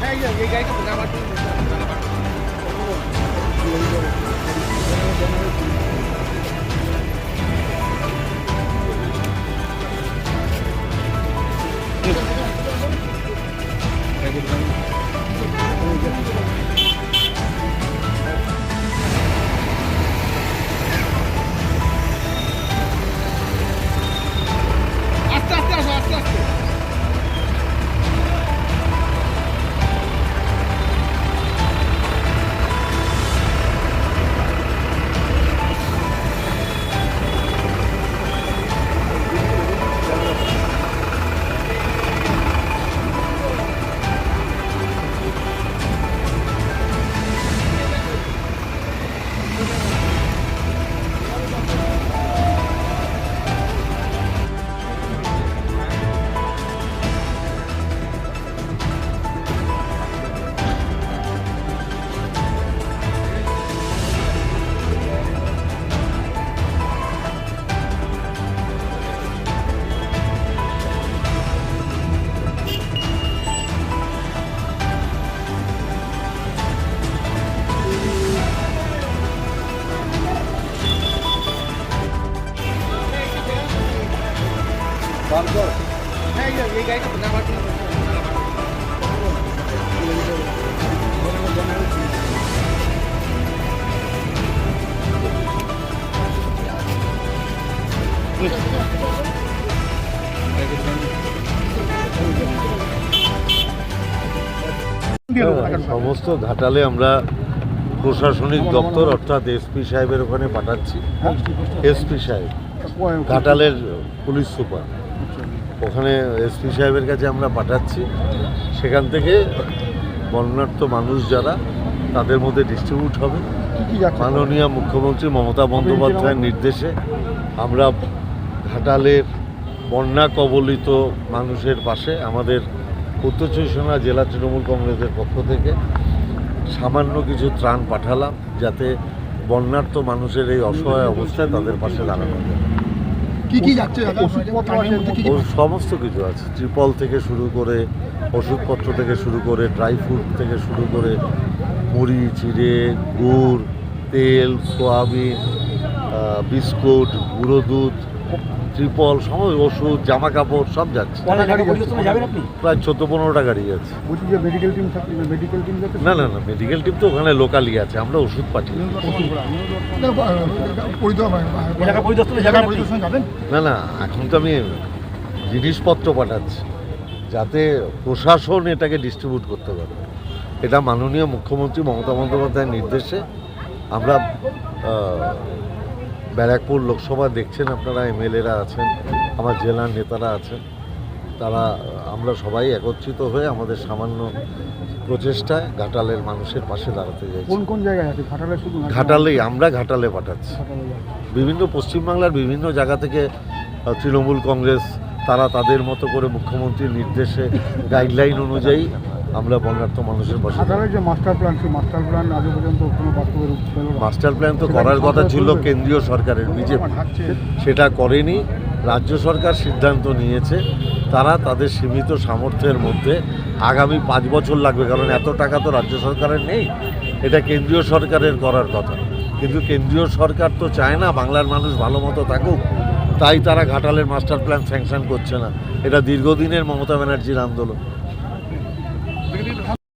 হ্যাঁ এই গাড়িটা আমার সমস্ত ঘাটালে আমরা প্রশাসনিক দপ্তর, অর্থাৎ এসপি সাহেবের ওখানে পাঠাচ্ছি। এসপি সাহেব, ঘাটালের পুলিশ সুপার। ওখানে এসপি সাহেবের কাছে আমরা পাঠাচ্ছি। সেখান থেকে বন্যার্থ মানুষ যারা, তাদের মধ্যে ডিস্ট্রিবিউট হবে। মাননীয় মুখ্যমন্ত্রী মমতা বন্দ্যোপাধ্যায়ের নির্দেশে আমরা ঘাটালের বন্যা কবলিত মানুষের পাশে আমাদের উত্তর পরগনা জেলা তৃণমূল কংগ্রেসের পক্ষ থেকে সামান্য কিছু ত্রাণ পাঠালাম, যাতে বন্যার্থ মানুষের এই অসহায় অবস্থায় তাদের পাশে দাঁড়ানো যায়। সমস্ত কিছু আছে। ত্রিপল থেকে শুরু করে ওষুধপত্র থেকে শুরু করে ড্রাই ফ্রুট থেকে শুরু করে মুড়ি, চিড়ে, গুড়, তেল, সোয়াবিন বিস্কুট, গুঁড়ো দুধ ত্রিপল সমস্ত ওষুধ জামা কাপড় সব যাচ্ছে। প্রায় চোদ্দ পনেরোটা গাড়ি আছে। বলছি যে মেডিকেল টিম থাকবে মেডিকেল টিম যাচ্ছে? না না না মেডিকেল টিম তো ওখানে লোকালি আছে আমরা ওষুধ পাঠিয়ে না না এখন তো আমি জিনিসপত্র পাঠাচ্ছি যাতে প্রশাসন এটাকে ডিস্ট্রিবিউট করতে পারে। এটা মাননীয় মুখ্যমন্ত্রী মমতা বন্দ্যোপাধ্যায়ের নির্দেশে আমরা ব্যারাকপুর লোকসভা দেখছেন আপনারা এমএলএরা আছেন আমার জেলার নেতারা আছেন। তারা আমরা সবাই একত্রিত হয়ে আমাদের সামান্য প্রচেষ্টায় ঘাটালের মানুষের পাশে দাঁড়াতে যাই কোন কোন জায়গায় আছে? ঘাটালে শুধু ঘাটালেই আমরা ঘাটালে পাঠাচ্ছি। বিভিন্ন পশ্চিমবাংলার বিভিন্ন জায়গা থেকে তৃণমূল কংগ্রেস তারা তাদের মতো করে মুখ্যমন্ত্রীর নির্দেশে গাইডলাইন অনুযায়ী আমরা বন্যার্থ মানুষের পাশে যে মাস্টার প্ল্যান সেই মাস্টার প্ল্যান আজ পর্যন্ত কোনো বাস্তবে রূপ পেল মাস্টার প্ল্যান তো করার কথা ছিল কেন্দ্রীয় সরকারের বিজেপি। সেটা করেনি। রাজ্য সরকার সিদ্ধান্ত নিয়েছে তারা তাদের সীমিত সামর্থ্যের মধ্যে আগামী পাঁচ বছর লাগবে কারণ এত টাকা তো রাজ্য সরকারের নেই। এটা কেন্দ্রীয় সরকারের করার কথা। কিন্তু কেন্দ্রীয় সরকার তো চায় না বাংলার মানুষ ভালো মতো থাকুক। তাই তারা ঘাটালের মাস্টার প্ল্যান স্যাংশন করছে না। এটা দীর্ঘদিনের মমতা ব্যানার্জির আন্দোলন।